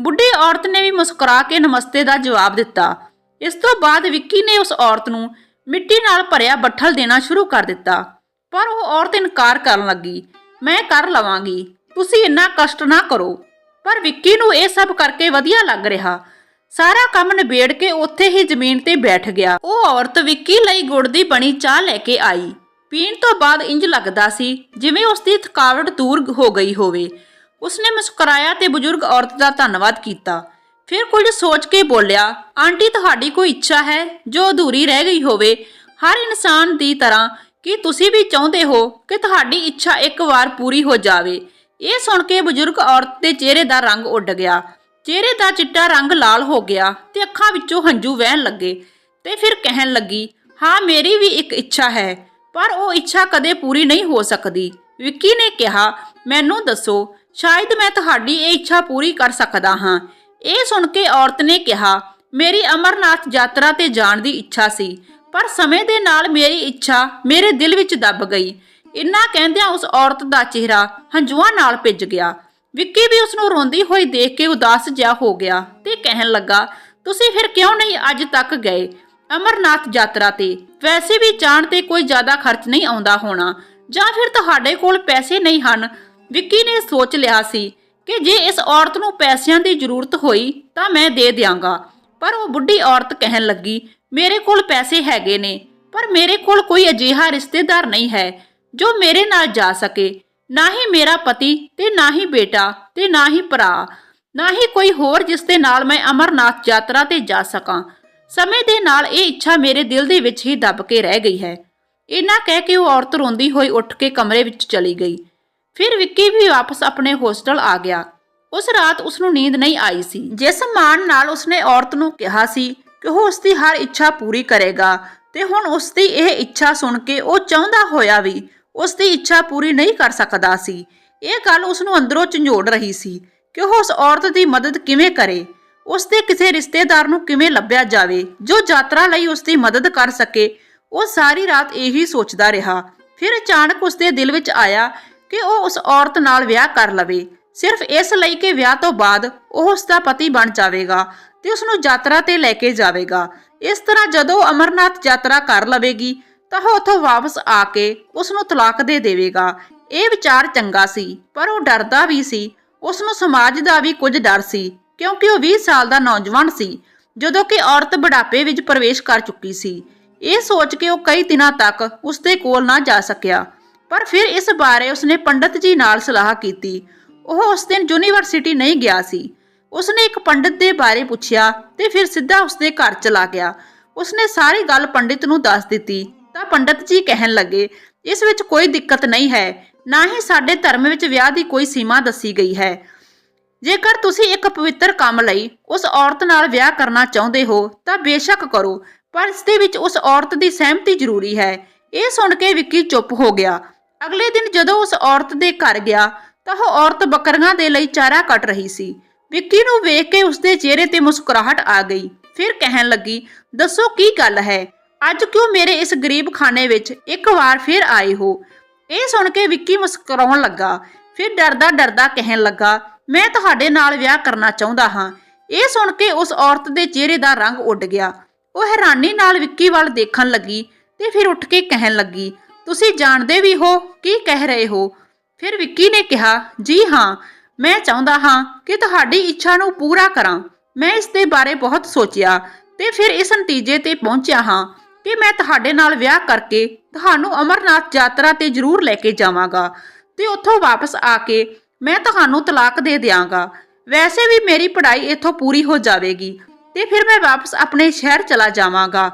[SPEAKER 1] ਬੁੱਢੀ ਔਰਤ ਨੇ ਵੀ ਮੁਸਕਰਾ ਕੇ ਨਮਸਤੇ ਦਾ ਜਵਾਬ ਦਿੱਤਾ। ਇਸ ਤੋਂ ਬਾਅਦ ਵਿੱਕੀ ਨੇ ਉਸ ਔਰਤ ਨੂੰ ਮਿੱਟੀ ਨਾਲ ਭਰਿਆ ਬੱਠਲ ਦੇਣਾ ਸ਼ੁਰੂ ਕਰ ਦਿੱਤਾ। ਪਰ ਉਹ ਔਰਤ ਇਨਕਾਰ ਕਰਨ ਲੱਗੀ। ਮੈਂ ਕਰ ਲਵਾਂਗੀ। ਤੁਸੀਂ ਇੰਨਾ ਕਸ਼ਟ ਨਾ ਕਰੋ। ਪਰ ਵਿੱਕੀ ਨੂੰ ਇਹ ਸਭ ਕਰਕੇ ਵਧੀਆ ਲੱਗ ਰਿਹਾ। ਸਾਰਾ ਕੰਮ ਨਿਬੇੜ ਕੇ ਉੱਥੇ ਹੀ ਜ਼ਮੀਨ ਤੇ ਬੈਠ ਗਿਆ। ਉਹ ਔਰਤ ਵਿੱਕੀ ਲਈ ਗੁੜ ਦੀ ਬਣੀ ਚਾਹ ਲੈ ਕੇ ਆਈ। ਪੀਣ ਤੋਂ ਬਾਅਦ ਇੰਜ ਲੱਗਦਾ ਸੀ ਜਿਵੇਂ ਉਸ ਦੀ ਥਕਾਵਟ ਦੂਰ ਹੋ ਗਈ ਹੋਵੇ। ਉਸਨੇ ਮੁਸਕਰਾਇਆ ਤੇ ਬਜ਼ੁਰਗ ਔਰਤ ਦਾ ਧੰਨਵਾਦ ਕੀਤਾ। ਫਿਰ ਕੁਝ ਸੋਚ ਕੇ ਬੋਲਿਆ, ਆਂਟੀ, ਤੁਹਾਡੀ ਕੋਈ ਇੱਛਾ ਹੈ? ਜੋ ਅਧੂਰੀ ਰਹਿ ਗਈ ਹੋਵੇ, ਹਰ ਇਨਸਾਨ ਦੀ ਤਰ੍ਹਾਂ ਕੀ ਤੁਸੀਂ ਵੀ ਚਾਹੁੰਦੇ ਹੋ ਕਿ ਤੁਹਾਡੀ ਇੱਛਾ ਇੱਕ ਵਾਰ ਪੂਰੀ ਹੋ ਜਾਵੇ? ਇਹ ਸੁਣ ਕੇ ਬਜ਼ੁਰਗ ਔਰਤ ਦੇ ਚਿਹਰੇ ਦਾ ਰੰਗ ਉੱਡ ਗਿਆ। ਚਿਹਰੇ ਦਾ ਚਿੱਟਾ ਰੰਗ ਲਾਲ ਹੋ ਗਿਆ ਤੇ ਅੱਖਾਂ ਵਿੱਚੋਂ ਹੰਝੂ ਵਹਿਣ ਲੱਗੇ ਤੇ ਫਿਰ ਕਹਿਣ ਲੱਗੀ, ਹਾਂ, ਮੇਰੀ ਵੀ ਇੱਕ ਇੱਛਾ ਹੈ, ਪਰ ਉਹ ਇੱਛਾ ਕਦੇ ਪੂਰੀ ਨਹੀਂ ਹੋ ਸਕਦੀ। ਵਿੱਕੀ ਨੇ ਕਿਹਾ, ਮੈਨੂੰ ਦੱਸੋ ਸ਼ਾਇਦ ਮੈਂ ਤੁਹਾਡੀ ਇਹ ਇੱਛਾ ਪੂਰੀ ਕਰ ਸਕਦਾ ਹਾਂ। ਇਹ ਸੁਣ ਕੇ ਔਰਤ ਨੇ ਕਿਹਾ, ਮੇਰੀ ਅਮਰਨਾਥ ਯਾਤਰਾ ਤੇ ਜਾਣ ਦੀ ਇੱਛਾ ਸੀ, ਪਰ ਸਮੇਂ ਦੇ ਨਾਲ ਮੇਰੀ ਇੱਛਾ ਮੇਰੇ ਦਿਲ ਵਿੱਚ ਦੱਬ ਗਈ। ਇੰਨਾ ਕਹਿੰਦਿਆਂ ਉਸ ਔਰਤ ਦਾ ਚਿਹਰਾ ਹੰਝੂਆਂ ਨਾਲ ਭਿੱਜ ਗਿਆ। ਵਿੱਕੀ ਵੀ ਉਸ ਨੂੰ ਰੋਂਦੀ ਹੋਈ ਦੇਖ ਕੇ ਉਦਾਸ ਜਿਹਾ ਹੋ ਗਿਆ ਤੇ ਕਹਿਣ ਲੱਗਾ, ਤੁਸੀਂ ਫਿਰ ਕਿਉਂ ਨਹੀਂ ਅੱਜ ਤੱਕ ਗਏ? ਅਮਰਨਾਥ ਯਾਤਰਾ ਤੇ, ਵੈਸੇ ਵੀ ਜਾਣ ਤੇ ਕੋਈ ਜ਼ਿਆਦਾ ਖਰਚ ਨਹੀਂ ਆਉਂਦਾ ਹੋਣਾ, ਜਾਂ ਫਿਰ ਤੁਹਾਡੇ ਕੋਲ ਪੈਸੇ ਨਹੀਂ ਹਨ ਵਿੱਕੀ ਨੇ ਸੋਚ ਲਿਆ ਸੀ ਕਿ ਜੇ ਇਸ ਔਰਤ ਨੂੰ ਪੈਸਿਆਂ ਦੀ ਜ਼ਰੂਰਤ ਹੋਈ ਤਾਂ ਮੈਂ ਦੇ ਦਿਆਂਗਾ। ਪਰ ਉਹ ਬੁੱਢੀ ਔਰਤ ਕਹਿਣ ਲੱਗੀ, ਮੇਰੇ ਕੋਲ ਪੈਸੇ ਹੈਗੇ ਨੇ, ਪਰ ਮੇਰੇ ਕੋਲ ਕੋਈ ਅਜਿਹਾ ਰਿਸ਼ਤੇਦਾਰ ਨਹੀਂ ਹੈ ਜੋ ਮੇਰੇ ਨਾਲ ਜਾ ਸਕੇ। ਨਾ ਹੀ ਮੇਰਾ ਪਤੀ ਤੇ ਨਾ ਹੀ ਬੇਟਾ ਤੇ ਨਾ ਹੀ ਭਰਾ, ਨਾ ਹੀ ਕੋਈ ਹੋਰ ਜਿਸ ਦੇ ਨਾਲ ਮੈਂ ਅਮਰਨਾਥ ਯਾਤਰਾ ਤੇ ਜਾ ਸਕਾਂ। ਸਮੇਂ ਦੇ ਨਾਲ ਇਹ ਇੱਛਾ ਮੇਰੇ ਦਿਲ ਦੇ ਵਿੱਚ ਹੀ ਦੱਬ ਕੇ ਰਹਿ ਗਈ ਹੈ। ਇਹਨਾਂ ਕਹਿ ਕੇ ਉਹ ਔਰਤ ਰੋਂਦੀ ਹੋਈ ਉੱਠ ਕੇ ਕਮਰੇ ਵਿੱਚ ਚਲੀ ਗਈ। ਫਿਰ ਵਿੱਕੀ ਵੀ ਵਾਪਸ ਆਪਣੇ ਹੋਸਟਲ ਆ ਗਿਆ। ਉਸ ਰਾਤ ਉਸ ਨੂੰ ਨੀਂਦ ਨਹੀਂ ਆਈ ਸੀ। ਜਿਸ ਮਾਣ ਨਾਲ ਉਸਨੇ ਔਰਤ ਨੂੰ ਕਿਹਾ ਸੀ ਕਿ ਉਹ ਉਸ ਦੀ ਹਰ ਇੱਛਾ ਪੂਰੀ ਕਰੇਗਾ, ਤੇ ਹੁਣ ਉਸ ਦੀ ਇਹ ਇੱਛਾ ਸੁਣ ਕੇ ਉਹ ਚਾਹੁੰਦਾ ਹੋਇਆ ਵੀ ਉਸ ਦੀ ਇੱਛਾ ਪੂਰੀ ਨਹੀਂ ਕਰ ਸਕਦਾ ਸੀ। ਇਹ ਗੱਲ ਉਸ ਨੂੰ ਅੰਦਰੋਂ ਝੰਜੋੜ ਰਹੀ ਸੀ ਕਿ ਉਹ ਉਸ ਔਰਤ ਦੀ ਮਦਦ ਕਿਵੇਂ ਕਰੇ ਉਸ ਦੇ ਕਿਸੇ ਰਿਸ਼ਤੇਦਾਰ ਨੂੰ ਕਿਵੇਂ ਲੱਭਿਆ ਜਾਵੇ, ਜੋ ਯਾਤਰਾ ਲਈ ਉਸ ਦੀ ਮਦਦ ਕਰ ਸਕੇ। ਉਹ ਸਾਰੀ ਰਾਤ ਇਹੀ ਸੋਚਦਾ ਰਿਹਾ। ਫਿਰ ਅਚਾਨਕ ਉਸ ਦੇ ਦਿਲ ਵਿੱਚ ਆਇਆ ਕਿ ਉਹ ਉਸ ਔਰਤ ਨਾਲ ਵਿਆਹ ਕਰ ਲਵੇ। ਸਿਰਫ ਇਸ ਲਈ ਕਿ ਵਿਆਹ ਤੋਂ ਬਾਅਦ ਉਹ ਉਸ ਦਾ ਪਤੀ ਬਣ ਜਾਵੇਗਾ ਤੇ ਉਸ ਨੂੰ ਯਾਤਰਾ ਤੇ ਲੈ ਕੇ ਜਾਵੇਗਾ। ਇਸ ਤਰ੍ਹਾਂ ਜਦੋਂ ਅਮਰਨਾਥ ਯਾਤਰਾ ਕਰ ਲਵੇਗੀ, ਤਾਂ ਉਹ ਉੱਥੋਂ ਵਾਪਸ ਆ ਕੇ ਉਸ ਨੂੰ ਤਲਾਕ ਦੇ ਦੇਵੇਗਾ। ਇਹ ਵਿਚਾਰ ਚੰਗਾ ਸੀ, ਪਰ ਉਹ ਡਰਦਾ ਵੀ ਸੀ। ਉਸ ਨੂੰ ਸਮਾਜ ਦਾ ਵੀ ਕੁਝ ਡਰ ਸੀ, ਕਿਉਂਕਿ ਉਹ 20 ਸਾਲ ਦਾ ਨੌਜਵਾਨ ਸੀ, ਜਦੋਂ ਕਿ ਔਰਤ ਬੁਢਾਪੇ ਵਿੱਚ ਪ੍ਰਵੇਸ਼ ਕਰ ਚੁੱਕੀ ਸੀ। ਇਹ ਸੋਚ ਕੇ ਉਹ ਕਈ ਦਿਨਾਂ ਤੱਕ ਉਸ ਦੇ ਕੋਲ ਨਾ ਜਾ ਸਕਿਆ। ਪਰ ਫਿਰ ਇਸ ਬਾਰੇ ਉਸਨੇ ਪੰਡਤ ਜੀ ਨਾਲ ਸਲਾਹ ਕੀਤੀ। ਉਹ ਉਸ ਦਿਨ ਯੂਨੀਵਰਸਿਟੀ ਨਹੀਂ ਗਿਆ ਸੀ। ਉਸਨੇ ਇੱਕ ਪੰਡਤ ਦੇ ਬਾਰੇ ਪੁੱਛਿਆ ਤੇ ਫਿਰ ਸਿੱਧਾ ਉਸਦੇ ਘਰ ਚਲਾ ਗਿਆ। ਉਸਨੇ ਸਾਰੀ ਗੱਲ ਪੰਡਿਤ ਨੂੰ ਦੱਸ ਦਿੱਤੀ। ਤਾਂ ਪੰਡਤ ਜੀ ਕਹਿਣ ਲੱਗੇ, ਇਸ ਵਿੱਚ ਕੋਈ ਦਿੱਕਤ ਨਹੀਂ ਹੈ। ਨਾ ਹੀ ਸਾਡੇ ਧਰਮ ਵਿੱਚ ਵਿਆਹ ਦੀ ਕੋਈ ਸੀਮਾ ਦੱਸੀ ਗਈ ਹੈ। ਜੇਕਰ ਤੁਸੀਂ ਇੱਕ ਪਵਿੱਤਰ ਕੰਮ ਲਈ ਉਸ ਔਰਤ ਨਾਲ ਵਿਆਹ ਕਰਨਾ ਚਾਹੁੰਦੇ ਹੋ, ਤਾਂ ਬੇਸ਼ੱਕ ਕਰੋ। ਪਰ ਇਸ ਦੇ ਵਿੱਚ ਉਸ ਔਰਤ ਦੀ ਸਹਿਮਤੀ ਜ਼ਰੂਰੀ ਹੈ। ਇਹ ਸੁਣ ਕੇ ਵਿੱਕੀ ਚੁੱਪ ਹੋ ਗਿਆ। ਅਗਲੇ ਦਿਨ ਜਦੋਂ ਉਸ ਔਰਤ ਦੇ ਘਰ ਗਿਆ ਤਾਂ ਉਹ ਔਰਤ ਬੱਕਰੀਆਂ ਦੇ ਲਈ ਚਾਰਾ ਕੱਟ ਰਹੀ ਸੀ। ਵਿੱਕੀ ਨੂੰ ਵੇਖ ਕੇ ਉਸਦੇ ਚਿਹਰੇ ਤੇ ਮੁਸਕਰਾਹਟ ਆ ਗਈ। ਫਿਰ ਕਹਿਣ ਲੱਗੀ, ਦੱਸੋ ਕੀ ਗੱਲ ਹੈ? ਅੱਜ ਕਿਉਂ ਮੇਰੇ ਇਸ ਗਰੀਬ ਖਾਨੇ ਵਿੱਚ ਇੱਕ ਵਾਰ ਫਿਰ ਆਏ ਹੋ? ਇਹ ਸੁਣ ਕੇ ਵਿੱਕੀ ਮੁਸਕਰਾਉਣ ਲੱਗਾ। ਫਿਰ ਡਰਦਾ ਡਰਦਾ ਕਹਿਣ ਲੱਗਾ, ਮੈਂ ਤੁਹਾਡੇ ਨਾਲ ਵਿਆਹ ਕਰਨਾ ਚਾਹੁੰਦਾ ਹਾਂ। ਇਹ ਸੁਣ ਕੇ ਉਸ ਔਰਤ ਦੇ ਚਿਹਰੇ ਦਾ ਰੰਗ ਉੱਡ ਗਿਆ। ਉਹ ਹੈਰਾਨੀ ਨਾਲ ਵਿੱਕੀ ਵੱਲ ਦੇਖਣ ਲੱਗੀ ਤੇ ਫਿਰ ਉੱਠ ਕੇ ਕਹਿਣ ਲੱਗੀ ਤੁਸੀਂ ਜਾਣਦੇ ਵੀ ਹੋ ਕੀ ਕਹਿ ਰਹੇ ਹੋ। ਫਿਰ ਵਿੱਕੀ ਨੇ ਕਿਹਾ, ਜੀ ਹਾਂ, ਮੈਂ ਚਾਹੁੰਦਾ ਹਾਂ ਕਿ ਤੁਹਾਡੀ ਇੱਛਾ ਨੂੰ ਪੂਰਾ ਕਰਾਂ। ਮੈਂ ਇਸ ਦੇ ਬਾਰੇ ਬਹੁਤ ਸੋਚਿਆ ਤੇ ਫਿਰ ਇਸ ਨਤੀਜੇ ਤੇ ਪਹੁੰਚਿਆ ਹਾਂ ਕਿ ਮੈਂ ਤੁਹਾਡੇ ਨਾਲ ਵਿਆਹ ਕਰਕੇ ਤੁਹਾਨੂੰ ਅਮਰਨਾਥ ਯਾਤਰਾ ਤੇ ਜ਼ਰੂਰ ਲੈ ਕੇ ਜਾਵਾਂਗਾ ਤੇ ਉੱਥੋਂ ਵਾਪਸ ਆ ਕੇ ਮੈਂ ਤੁਹਾਨੂੰ ਤਲਾਕ ਦੇ ਦਿਆਂਗਾ। ਵੈਸੇ ਵੀ ਮੇਰੀ ਪੜ੍ਹਾਈ ਇੱਥੋਂ ਪੂਰੀ ਹੋ ਜਾਵੇਗੀ ਤੇ ਫਿਰ ਮੈਂ ਵਾਪਸ ਆਪਣੇ ਸ਼ਹਿਰ ਚਲਾ ਜਾਵਾਂਗਾ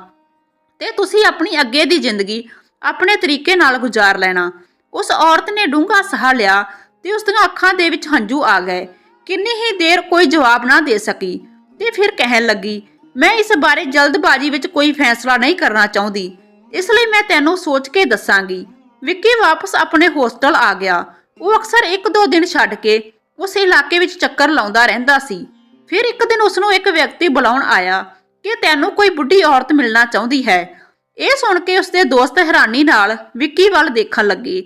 [SPEAKER 1] ਤੇ ਤੁਸੀਂ ਆਪਣੀ ਅੱਗੇ ਦੀ ਜ਼ਿੰਦਗੀ ਆਪਣੇ ਤਰੀਕੇ ਨਾਲ ਗੁਜ਼ਾਰ ਲੈਣਾ। ਉਸ ਔਰਤ ਨੇ ਡੂੰਘਾ ਸਾਹ ਲਿਆ ਤੇ ਉਸ ਦੀਆਂ ਅੱਖਾਂ ਦੇ ਵਿੱਚ ਹੰਝੂ ਆ ਗਏ। ਕਿੰਨੀ ਹੀ ਦੇਰ ਕੋਈ ਜਵਾਬ ਨਾ ਦੇ ਸਕੀ ਤੇ ਫਿਰ ਕਹਿਣ ਲੱਗੀ, ਮੈਂ ਇਸ ਬਾਰੇ ਜਲਦਬਾਜ਼ੀ ਵਿੱਚ ਕੋਈ ਫੈਸਲਾ ਨਹੀਂ ਕਰਨਾ ਚਾਹੁੰਦੀ। ਇਸ ਲਈ ਮੈਂ ਤੈਨੂੰ ਸੋਚ ਕੇ ਦੱਸਾਂਗੀ। ਵਿੱਕੀ ਵਾਪਸ ਆਪਣੇ ਹੋਸਟਲ ਆ ਗਿਆ। ਉਹ ਅਕਸਰ ਇੱਕ ਦੋ ਦਿਨ ਛੱਡ ਕੇ ਉਸ ਇਲਾਕੇ ਵਿੱਚ ਚੱਕਰ ਲਾਉਂਦਾ ਰਹਿੰਦਾ ਸੀ। ਫਿਰ ਇੱਕ ਦਿਨ ਉਸ ਨੂੰ ਇੱਕ ਵਿਅਕਤੀ ਬੁਲਾਉਣ ਆਇਆ ਕਿ, ਤੈਨੂੰ ਕੋਈ ਬੁੱਢੀ ਔਰਤ ਮਿਲਣਾ ਚਾਹੁੰਦੀ ਹੈ। ਇਹ ਸੁਣ ਕੇ ਉਸਦੇ ਦੋਸਤ ਹੈਰਾਨੀ ਨਾਲ ਵਿੱਕੀ ਵੱਲ ਦੇਖਣ ਲੱਗੇ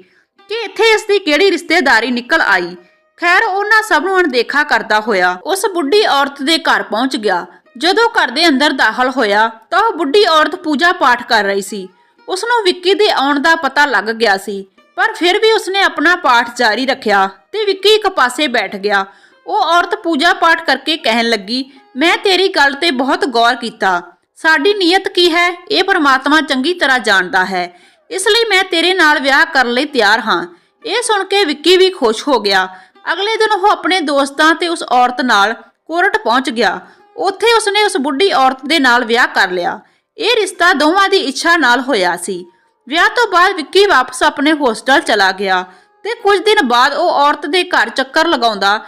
[SPEAKER 1] ਕਿ ਇੱਥੇ ਇਸ ਦੀ ਕਿਹੜੀ ਰਿਸ਼ਤੇਦਾਰੀ ਨਿਕਲ ਆਈ। ਖੈਰ, ਉਹਨਾਂ ਸਭ ਨੂੰ ਅਣਦੇਖਾ ਕਰਦਾ ਹੋਇਆ ਉਸ ਬੁੱਢੀ ਔਰਤ ਦੇ ਘਰ ਪਹੁੰਚ ਗਿਆ। ਜਦੋਂ ਘਰ ਦੇ ਅੰਦਰ ਦਾਖਲ ਹੋਇਆ ਤਾਂ ਉਹ ਬੁੱਢੀ ਔਰਤ ਪੂਜਾ ਪਾਠ ਕਰ ਰਹੀ ਸੀ। ਉਸ ਨੂੰ ਵਿੱਕੀ ਦੇ ਆਉਣ ਦਾ ਪਤਾ ਲੱਗ ਗਿਆ ਸੀ, ਪਰ ਫਿਰ ਵੀ ਉਸਨੇ ਆਪਣਾ ਪਾਠ ਜਾਰੀ ਰੱਖਿਆ ਤੇ ਵਿੱਕੀ ਇੱਕ ਪਾਸੇ ਬੈਠ ਗਿਆ। ਉਹ ਔਰਤ ਪੂਜਾ ਪਾਠ ਕਰਕੇ ਕਹਿਣ ਲੱਗੀ, ਮੈਂ ਤੇਰੀ ਗੱਲ ਤੇ ਬਹੁਤ ਗੌਰ ਕੀਤਾ। ਸਾਡੀ ਨੀਅਤ ਕੀ ਹੈ? ਇਹ ਪਰਮਾਤਮਾ ਚੰਗੀ ਤਰ੍ਹਾਂ ਜਾਣਦਾ ਹੈ। ਇਸ ਲਈ ਮੈਂ ਤੇਰੇ ਨਾਲ ਵਿਆਹ ਕਰਨ ਲਈ ਤਿਆਰ ਹਾਂ। ਇਹ ਸੁਣ ਕੇ ਵਿੱਕੀ ਵੀ ਖੁਸ਼ ਹੋ ਗਿਆ। ਅਗਲੇ ਦਿਨ ਉਹ ਆਪਣੇ ਦੋਸਤਾਂ ਤੇ ਉਸ ਔਰਤ ਨਾਲ ਕੋਰਟ ਪਹੁੰਚ ਗਿਆ। ਉੱਥੇ ਉਸਨੇ ਉਸ ਬੁੱਢੀ ਔਰਤ ਦੇ ਨਾਲ ਵਿਆਹ ਕਰ ਲਿਆ। ਇਹ ਰਿਸ਼ਤਾ ਦੋਵਾਂ ਦੀ ਇੱਛਾ ਨਾਲ ਹੋਇਆ ਸੀ। ਵਿਆਹ ਤੋਂ ਬਾਅਦ ਵਿੱਕੀ ਵਾਪਸ ਆਪਣੇ ਹੋਸਟਲ ਚਲਾ ਗਿਆ ਤੇ ਕੁਝ ਦਿਨ ਬਾਅਦ ਉਹ ਔਰਤ ਦੇ ਘਰ ਚੱਕਰ ਲਗਾਉਂਦਾ,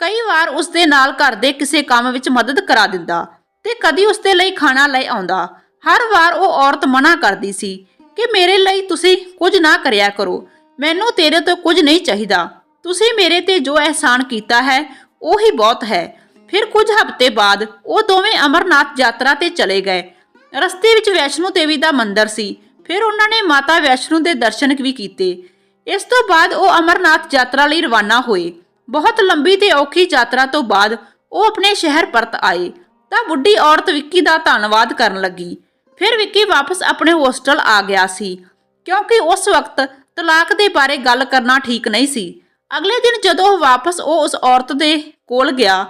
[SPEAKER 1] ਕਈ ਵਾਰ ਉਸ ਦੇ ਨਾਲ ਘਰ ਦੇ ਕਿਸੇ ਕੰਮ ਵਿੱਚ ਮਦਦ ਕਰਾ ਦਿੰਦਾ। ਤੇ ਕਦੀ ਉਸਦੇ ਲਈ ਖਾਣਾ ਲੈ ਆਉਂਦਾ। ਹਰ ਵਾਰ ਉਹ ਔਰਤ ਮਨਾ ਕਰਦੀ ਸੀ ਕਿ ਮੇਰੇ ਲਈ ਤੁਸੀਂ ਕੁਝ ਨਾ ਕਰਿਆ ਕਰੋ। ਮੈਨੂੰ ਤੇਰੇ ਤੋਂ ਕੁਝ ਨਹੀਂ ਚਾਹੀਦਾ। ਤੁਸੀਂ ਮੇਰੇ ਤੇ ਜੋ ਅਹਿਸਾਨ ਕੀਤਾ ਹੈ, ਉਹ ਬਹੁਤ ਹੈ। ਫਿਰ ਕੁਝ ਹਫ਼ਤੇ ਬਾਅਦ ਉਹ ਦੋਵੇਂ ਅਮਰਨਾਥ ਯਾਤਰਾ ਤੇ ਚਲੇ ਗਏ। ਰਸਤੇ ਵਿੱਚ ਵੈਸ਼ਨੂ ਦੇਵੀ ਦਾ ਮੰਦਿਰ ਸੀ। ਫਿਰ ਉਹਨਾਂ ਨੇ ਮਾਤਾ ਵੈਸ਼ਨੂ ਦੇ ਦਰਸ਼ਨ ਵੀ ਕੀਤੇ। ਇਸ ਤੋਂ ਬਾਅਦ ਉਹ ਅਮਰਨਾਥ ਯਾਤਰਾ ਲਈ ਰਵਾਨਾ ਹੋਏ। ਬਹੁਤ ਲੰਬੀ ਤੇ ਔਖੀ ਯਾਤਰਾ ਤੋਂ ਬਾਅਦ ਉਹ ਆਪਣੇ ਸ਼ਹਿਰ ਪਰਤ ਆਏ। ਤਾਂ ਬੁੱਢੀ ਔਰਤ ਵਿੱਕੀ ਦਾ ਧੰਨਵਾਦ ਕਰਨ ਲੱਗੀ। ਫਿਰ ਵਿੱਕੀ ਵਾਪਸ ਆਪਣੇ ਹੋਸਟਲ ਆ ਗਿਆ ਸੀ, ਕਿਉਂਕਿ ਉਸ ਵਕਤ ਤਲਾਕ ਦੇ ਬਾਰੇ ਗੱਲ ਕਰਨਾ ਠੀਕ ਨਹੀਂ ਸੀ। ਅਗਲੇ ਦਿਨ ਜਦੋਂ ਉਹ ਵਾਪਸ ਉਹ ਉਸ ਔਰਤ ਦੇ ਕੋਲ ਗਿਆ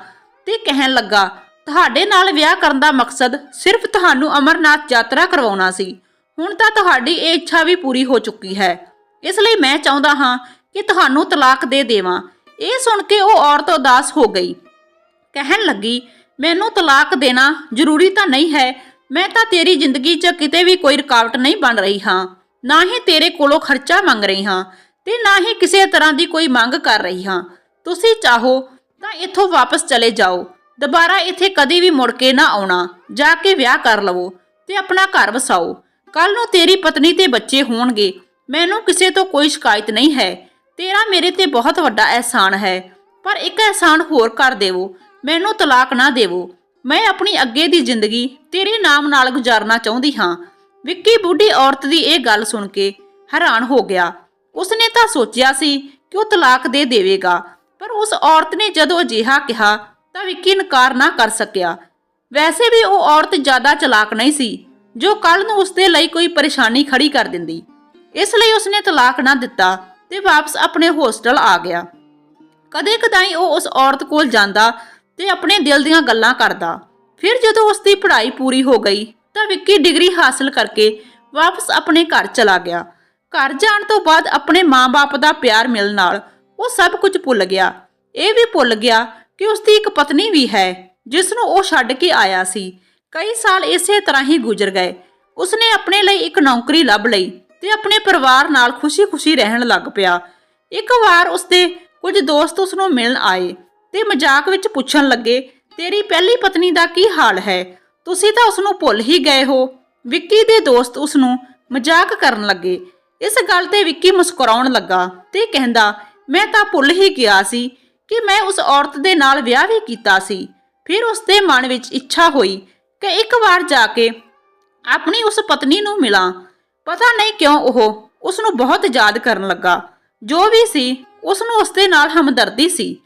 [SPEAKER 1] ਤੇ ਕਹਿਣ ਲੱਗਾ, ਤੁਹਾਡੇ ਨਾਲ ਵਿਆਹ ਕਰਨ ਦਾ ਮਕਸਦ ਸਿਰਫ ਤੁਹਾਨੂੰ ਅਮਰਨਾਥ ਯਾਤਰਾ ਕਰਵਾਉਣਾ ਸੀ। ਹੁਣ ਤਾਂ ਤੁਹਾਡੀ ਇਹ ਇੱਛਾ ਵੀ ਪੂਰੀ ਹੋ ਚੁੱਕੀ ਹੈ। ਇਸ ਲਈ ਮੈਂ ਚਾਹੁੰਦਾ ਹਾਂ ਕਿ ਤੁਹਾਨੂੰ ਤਲਾਕ ਦੇ ਦੇਵਾਂ। ਇਹ ਸੁਣ ਕੇ ਉਹ ਔਰਤ ਉਦਾਸ ਹੋ ਗਈ। ਕਹਿਣ ਲੱਗੀ ਮੈਨੂੰ ਤਲਾਕ ਦੇਣਾ ਜ਼ਰੂਰੀ ਤਾਂ ਨਹੀਂ ਹੈ। ਮੈਂ ਤਾਂ ਤੇਰੀ ਜ਼ਿੰਦਗੀ 'ਚ ਕਿਤੇ ਵੀ ਕੋਈ ਰੁਕਾਵਟ ਨਹੀਂ ਬਣ ਰਹੀ ਹਾਂ। ਨਾ ਹੀ ਤੇਰੇ ਕੋਲੋਂ ਖਰਚਾ ਮੰਗ ਰਹੀ ਹਾਂ ਤੇ ਨਾ ਹੀ ਕਿਸੇ ਤਰ੍ਹਾਂ ਦੀ ਕੋਈ ਮੰਗ ਕਰ ਰਹੀ ਹਾਂ। ਤੁਸੀਂ ਚਾਹੋ ਤਾਂ ਇੱਥੋਂ ਵਾਪਸ ਚਲੇ ਜਾਓ। ਦੁਬਾਰਾ ਇੱਥੇ ਕਦੀ ਵੀ ਮੁੜ ਕੇ ਨਾ ਆਉਣਾ। ਜਾ ਕੇ ਵਿਆਹ ਕਰ ਲਵੋ ਤੇ ਆਪਣਾ ਘਰ ਵਸਾਓ। ਕੱਲ ਨੂੰ ਤੇਰੀ ਪਤਨੀ ਤੇ ਬੱਚੇ ਹੋਣਗੇ। ਮੈਨੂੰ ਕਿਸੇ ਤੋਂ ਕੋਈ ਸ਼ਿਕਾਇਤ ਨਹੀਂ ਹੈ। ਤੇਰਾ ਮੇਰੇ ਤੇ ਬਹੁਤ ਵੱਡਾ ਅਹਿਸਾਨ ਹੈ। ਪਰ ਇੱਕ ਅਹਿਸਾਨ ਹੋਰ ਕਰ ਦੇਵੋ। ਮੈਨੂੰ ਤਲਾਕ ਨਾ ਦੇਵੋ। ਮੈਂ ਆਪਣੀ ਅੱਗੇ ਦੀ ਜ਼ਿੰਦਗੀ ਤੇਰੇ ਨਾਮ ਨਾਲ ਗੁਜ਼ਾਰਨਾ ਚਾਹੁੰਦੀ ਹਾਂ। ਵਿੱਕੀ ਬੁੱਢੀ ਔਰਤ ਦੀ ਇਹ ਗੱਲ ਸੁਣ ਕੇ ਹੈਰਾਨ ਹੋ ਗਿਆ। ਉਸਨੇ ਤਾਂ ਸੋਚਿਆ ਸੀ ਕਿ ਉਹ ਤਲਾਕ ਦੇ ਦੇਵੇਗਾ, ਪਰ ਉਸ ਔਰਤ ਨੇ ਜਦੋਂ ਅਜਿਹਾ ਕਿਹਾ ਤਾਂ ਵਿੱਕੀ ਇਨਕਾਰ ਨਾ ਕਰ ਸਕਿਆ। ਵੈਸੇ ਵੀ ਉਹ ਔਰਤ ਜ਼ਿਆਦਾ ਚਲਾਕ ਨਹੀਂ ਸੀ, ਜੋ ਕੱਲ ਨੂੰ ਉਸਦੇ ਲਈ ਕੋਈ ਪਰੇਸ਼ਾਨੀ ਖੜੀ ਕਰ ਦਿੰਦੀ। ਇਸ ਲਈ ਉਸਨੇ ਤਲਾਕ ਨਾ ਦਿੱਤਾ ਤੇ ਵਾਪਸ ਆਪਣੇ ਹੋਸਟਲ ਆ ਗਿਆ। ਕਦੇ ਕਦਾਈ ਉਹ ਉਸ ਔਰਤ ਕੋਲ ਜਾਂਦਾ ਤੇ ਆਪਣੇ ਦਿਲ ਦੀਆਂ ਗੱਲਾਂ ਕਰਦਾ। ਫਿਰ ਜਦੋਂ ਉਸ ਦੀ ਪੜ੍ਹਾਈ ਪੂਰੀ ਹੋ ਗਈ, ਤਾਂ ਵਿੱਕੀ ਡਿਗਰੀ ਹਾਸਲ ਕਰਕੇ ਵਾਪਸ ਆਪਣੇ ਘਰ ਚਲਾ ਗਿਆ। ਘਰ ਜਾਣ ਤੋਂ ਬਾਅਦ ਆਪਣੇ ਮਾਂ-ਬਾਪ ਦਾ ਪਿਆਰ ਮਿਲਣ ਨਾਲ ਉਹ ਸਭ ਕੁਝ ਭੁੱਲ ਗਿਆ। ਇਹ ਵੀ ਭੁੱਲ ਗਿਆ ਕਿ ਉਸ ਦੀ ਇੱਕ ਪਤਨੀ ਵੀ ਹੈ, ਜਿਸ ਨੂੰ ਉਹ ਛੱਡ ਕੇ ਆਇਆ ਸੀ। ਕਈ ਸਾਲ ਇਸੇ ਤਰ੍ਹਾਂ ਹੀ ਗੁਜ਼ਰ ਗਏ। ਉਸਨੇ ਆਪਣੇ ਲਈ ਇੱਕ ਨੌਕਰੀ ਲੱਭ ਲਈ ਤੇ ਆਪਣੇ ਪਰਿਵਾਰ ਨਾਲ ਖੁਸ਼ੀ-ਖੁਸ਼ੀ ਰਹਿਣ ਲੱਗ ਪਿਆ। ਇੱਕ ਵਾਰ ਉਸਦੇ ਕੁਝ ਦੋਸਤ ਉਸ ਨੂੰ ਮਿਲਣ ਆਏ। ਤੇ ਮਜ਼ਾਕ ਵਿੱਚ ਪੁੱਛਣ ਲੱਗੇ, ਤੇਰੀ ਪਹਿਲੀ ਪਤਨੀ ਦਾ ਕੀ ਹਾਲ ਹੈ? ਤੁਸੀਂ ਤਾਂ ਉਸ ਨੂੰ ਭੁੱਲ ਹੀ ਗਏ ਹੋ। ਵਿੱਕੀ ਦੇ ਦੋਸਤ ਉਸ ਨੂੰ ਮਜ਼ਾਕ ਕਰਨ ਲੱਗੇ। ਇਸ ਗੱਲ ਤੇ ਵਿੱਕੀ ਮੁਸਕਰਾਉਣ ਲੱਗਾ ਤੇ ਕਹਿੰਦਾ, ਮੈਂ ਤਾਂ ਭੁੱਲ ਹੀ ਗਿਆ ਸੀ ਕਿ ਮੈਂ ਉਸ ਔਰਤ ਦੇ ਨਾਲ ਵਿਆਹ ਵੀ ਕੀਤਾ ਸੀ। ਫਿਰ ਉਸ ਦੇ ਮਨ ਵਿੱਚ ਇੱਛਾ ਹੋਈ ਕਿ ਇੱਕ ਵਾਰ ਜਾ ਕੇ ਆਪਣੀ ਉਸ ਪਤਨੀ ਨੂੰ ਮਿਲਾਂ। ਪਤਾ ਨਹੀਂ ਕਿਉਂ ਉਹ ਉਸ ਨੂੰ ਬਹੁਤ ਯਾਦ ਕਰਨ ਲੱਗਾ। ਜੋ ਵੀ ਸੀ ਉਸ ਨੂੰ ਉਸ ਦੇ ਨਾਲ ਹਮਦਰਦੀ ਸੀ।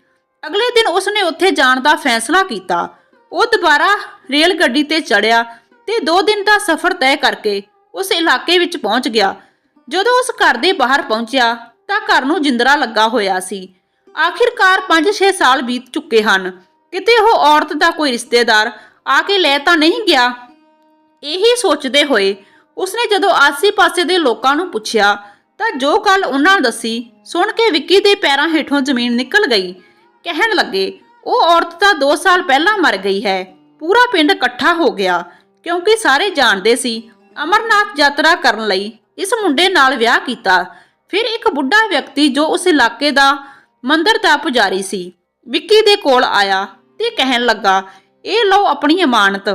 [SPEAKER 1] ਅਗਲੇ ਦਿਨ ਉਸ ਨੇ ਉੱਥੇ ਜਾਣ ਦਾ ਫੈਸਲਾ ਕੀਤਾ। ਉਹ ਦੁਬਾਰਾ ਰੇਲ ਗੱਡੀ ਤੇ ਚੜਿਆ ਤੇ 2 ਦਿਨ ਦਾ ਸਫ਼ਰ ਤੈਅ ਕਰਕੇ ਉਸ ਇਲਾਕੇ ਵਿੱਚ ਪਹੁੰਚ ਗਿਆ। ਜਦੋਂ ਉਸ ਘਰ ਦੇ ਬਾਹਰ ਪਹੁੰਚਿਆ ਤਾਂ ਘਰ ਨੂੰ ਜਿੰਦਰਾ ਲੱਗਾ ਹੋਇਆ ਸੀ। ਆਖਿਰਕਾਰ 5-6 ਸਾਲ ਬੀਤ ਚੁੱਕੇ ਹਨ। ਕਿਤੇ ਉਹ ਔਰਤ ਦਾ ਕੋਈ ਰਿਸ਼ਤੇਦਾਰ ਆ ਕੇ ਲੈ ਤਾਂ ਨਹੀਂ ਗਿਆ? ਇਹੀ ਸੋਚਦੇ ਹੋਏ ਉਸਨੇ ਜਦੋਂ ਆਸੇ-ਪਾਸੇ ਦੇ ਲੋਕਾਂ ਨੂੰ ਪੁੱਛਿਆ ਤਾਂ ਜੋ ਗੱਲ ਉਹਨਾਂ ਦੱਸੀ, ਸੁਣ ਕੇ ਵਿੱਕੀ ਦੇ ਪੈਰਾਂ ਹੇਠੋਂ ਜ਼ਮੀਨ ਨਿਕਲ ਗਈ। ਕਹਿਣ ਲੱਗੇ, ਉਹ ਔਰਤ ਤਾਂ 2 ਸਾਲ ਪਹਿਲਾਂ ਮਰ ਗਈ ਹੈ। ਪੂਰਾ ਪਿੰਡ ਇਕੱਠਾ ਹੋ ਗਿਆ, ਕਿਉਂਕਿ ਸਾਰੇ ਜਾਣਦੇ ਸੀ ਅਮਰਨਾਥ ਯਾਤਰਾ ਕਰਨ ਲਈ ਇਸ ਮੁੰਡੇ ਨਾਲ ਵਿਆਹ ਕੀਤਾ। ਫਿਰ ਇੱਕ ਬੁੱਢਾ ਵਿਅਕਤੀ ਜੋ ਉਸ ਇਲਾਕੇ ਦਾ ਮੰਦਰ ਦਾ ਪੁਜਾਰੀ ਸੀ, ਵਿੱਕੀ ਦੇ ਕੋਲ ਆਇਆ ਤੇ ਕਹਿਣ ਲੱਗਾ, ਇਹ ਲਓ ਆਪਣੀ ਇਮਾਨਤ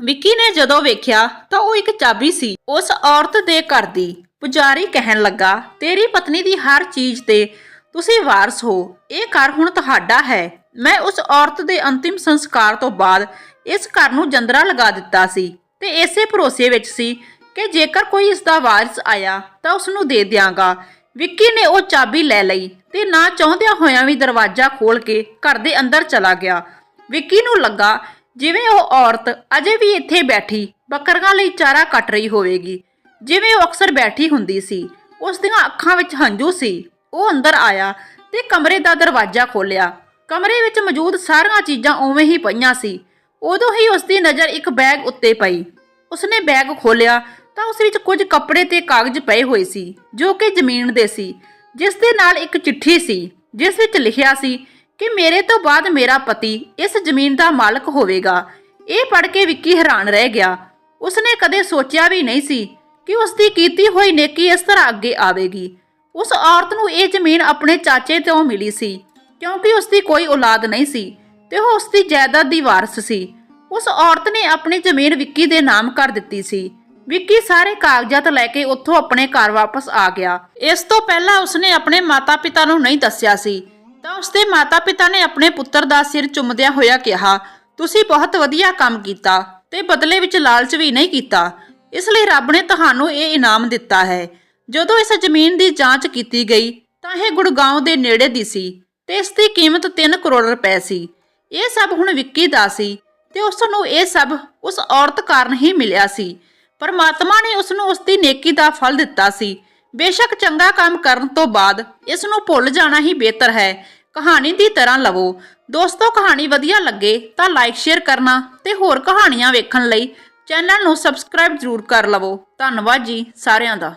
[SPEAKER 1] ਵਿੱਕੀ ਨੇ ਜਦੋਂ ਵੇਖਿਆ ਤਾਂ ਉਹ ਇੱਕ ਚਾਬੀ ਸੀ, ਉਸ ਔਰਤ ਦੇ ਘਰ ਦੀ। ਪੁਜਾਰੀ ਕਹਿਣ ਲੱਗਾ, ਤੇਰੀ ਪਤਨੀ ਦੀ ਹਰ ਚੀਜ਼ ਤੇ ਤੁਸੀਂ ਵਾਰਸ ਹੋ, ਇਹ ਘਰ ਹੁਣ ਤੁਹਾਡਾ ਹੈ। ਮੈਂ ਉਸ ਔਰਤ ਦੇ ਅੰਤਿਮ ਸੰਸਕਾਰ ਤੋਂ ਬਾਅਦ ਇਸ ਘਰ ਨੂੰ ਜੰਦਰਾ ਲਗਾ ਦਿੱਤਾ ਸੀ ਤੇ ਇਸੇ ਭਰੋਸੇ ਵਿੱਚ ਸੀ ਕਿ ਜੇਕਰ ਕੋਈ ਇਸ ਦਾ ਵਾਰਿਸ ਆਇਆ ਤਾਂ ਉਸ ਨੂੰ ਦੇ ਦਿਆਂਗਾ। ਵਿੱਕੀ ਨੇ ਉਹ ਚਾਬੀ ਲੈ ਲਈ ਤੇ ਨਾ ਚਾਹੁੰਦਿਆਂ ਹੋਇਆਂ ਵੀ ਦਰਵਾਜ਼ਾ ਖੋਲ ਕੇ ਘਰ ਦੇ ਅੰਦਰ ਚਲਾ ਗਿਆ। ਵਿੱਕੀ ਨੂੰ ਲੱਗਾ, ਜਿਵੇਂ ਉਹ ਔਰਤ ਅਜੇ ਵੀ ਇੱਥੇ ਬੈਠੀ, ਬੱਕਰੀਆਂ ਲਈ ਚਾਰਾ ਕੱਟ ਰਹੀ ਹੋਵੇਗੀ। ਜਿਵੇਂ ਉਹ ਅਕਸਰ ਬੈਠੀ ਹੁੰਦੀ ਸੀ, ਉਸ ਦੀਆਂ ਅੱਖਾਂ ਵਿੱਚ ਹੰਝੂ ਸੀ। ਉਹ ਅੰਦਰ ਆਇਆ ਤੇ ਕਮਰੇ ਦਾ ਦਰਵਾਜ਼ਾ ਖੋਲ੍ਹਿਆ। ਕਮਰੇ ਵਿੱਚ ਮੌਜੂਦ ਸਾਰੀਆਂ ਚੀਜ਼ਾਂ ਉਵੇਂ ਹੀ ਪਈਆਂ ਸੀ। ਉਦੋਂ ਹੀ ਉਸ ਦੀ ਨਜ਼ਰ ਇੱਕ ਬੈਗ ਉੱਤੇ ਪਈ। ਉਸਨੇ ਬੈਗ ਖੋਲ੍ਹਿਆ ਤਾਂ ਉਸ ਵਿੱਚ ਕੁਝ ਕੱਪੜੇ ਤੇ ਕਾਗਜ਼ ਪਏ ਹੋਏ ਸੀ, ਜੋ ਕਿ ਜ਼ਮੀਨ ਦੇ ਸੀ। ਜਿਸ ਦੇ ਨਾਲ ਇੱਕ ਚਿੱਠੀ ਸੀ, ਜਿਸ ਵਿੱਚ ਲਿਖਿਆ ਸੀ ਕਿ ਮੇਰੇ ਤੋਂ ਬਾਅਦ ਮੇਰਾ ਪਤੀ ਇਸ ਜ਼ਮੀਨ ਦਾ ਮਾਲਕ ਹੋਵੇਗਾ। ਇਹ ਪੜ੍ਹ ਕੇ ਵਿੱਕੀ ਹੈਰਾਨ ਰਹਿ ਗਿਆ। ਉਸਨੇ ਕਦੇ ਸੋਚਿਆ ਵੀ ਨਹੀਂ ਸੀ ਕਿ ਉਸ ਦੀ ਕੀਤੀ ਹੋਈ ਨੇਕੀ ਇਸ ਤਰ੍ਹਾਂ ਅੱਗੇ ਆਵੇਗੀ। ਉਸ ਔਰਤ ਨੂੰ ਇਹ ਜ਼ਮੀਨ ਆਪਣੇ ਚਾਚੇ ਤੋਂ ਮਿਲੀ ਸੀ, ਕਿਉਂਕਿ ਉਸ ਦੀ ਕੋਈ ਔਲਾਦ ਨਹੀਂ ਸੀ ਤੇ ਉਹ ਉਸ ਦੀ ਜਾਇਦਾਦ ਦੀ ਵਾਰਸ ਸੀ। ਉਸ ਔਰਤ ਨੇ ਆਪਣੀ ਜ਼ਮੀਨ ਵਿੱਕੀ ਦੇ ਨਾਮ ਕਰ ਦਿੱਤੀ ਸੀ। ਵਿੱਕੀ ਸਾਰੇ ਕਾਗਜ਼ਾਤ ਲੈ ਕੇ ਉੱਥੋਂ ਆਪਣੇ ਘਰ ਵਾਪਸ ਆ ਗਿਆ। ਇਸ ਤੋਂ ਪਹਿਲਾਂ ਉਸਨੇ ਆਪਣੇ ਮਾਤਾ-ਪਿਤਾ ਨੂੰ ਨਹੀਂ ਦੱਸਿਆ ਸੀ, ਤਾਂ ਉਸਦੇ ਮਾਤਾ-ਪਿਤਾ ਨੇ ਆਪਣੇ ਪੁੱਤਰ ਦਾ ਸਿਰ ਚੁੰਮਦਿਆਂ ਹੋਇਆ ਕਿਹਾ, ਤੁਸੀਂ ਬਹੁਤ ਵਧੀਆ ਕੰਮ ਕੀਤਾ ਤੇ ਬਦਲੇ ਵਿੱਚ ਲਾਲਚ ਵੀ ਨਹੀਂ ਕੀਤਾ। ਇਸ ਲਈ ਰੱਬ ਨੇ ਤੁਹਾਨੂੰ ਇਹ ਇਨਾਮ ਦਿੱਤਾ ਹੈ। ਜਦੋਂ ਇਸ ਜ਼ਮੀਨ ਦੀ ਜਾਂਚ ਕੀਤੀ ਗਈ, ਤਾਂ ਇਹ ਗੁੜਗਾਉਂ ਦੇ ਨੇੜੇ ਦੀ ਸੀ ਤੇ ਇਸ ਦੀ ਕੀਮਤ 3 ਕਰੋੜ ਰੁਪਏ ਸੀ। ਇਹ ਸਭ ਹੁਣ ਵਿੱਕੀ ਦਾ ਸੀ ਤੇ ਉਸ ਨੂੰ ਇਹ ਸਭ ਉਸ ਔਰਤ ਕਾਰਨ ਹੀ ਮਿਲਿਆ ਸੀ। ਪਰਮਾਤਮਾ ਨੇ ਉਸ ਨੂੰ ਉਸ ਦੀ ਨੇਕੀ ਦਾ ਫਲ ਦਿੱਤਾ ਸੀ। ਬੇਸ਼ੱਕ ਚੰਗਾ ਕੰਮ ਕਰਨ ਤੋਂ ਬਾਅਦ ਇਸ ਨੂੰ ਭੁੱਲ ਜਾਣਾ ਹੀ ਬਿਹਤਰ ਹੈ। ਕਹਾਣੀ ਦੀ ਤਰ੍ਹਾਂ ਲਵੋ, ਦੋਸਤੋ ਕਹਾਣੀ ਵਧੀਆ ਲੱਗੇ ਤਾਂ ਲਾਈਕ ਸ਼ੇਅਰ ਕਰਨਾ ਤੇ ਹੋਰ ਕਹਾਣੀਆਂ ਵੇਖਣ ਲਈ ਚੈਨਲ ਨੂੰ ਸਬਸਕ੍ਰਾਈਬ ਜ਼ਰੂਰ ਕਰ ਲਵੋ। ਧੰਨਵਾਦ ਜੀ ਸਾਰਿਆਂ ਦਾ।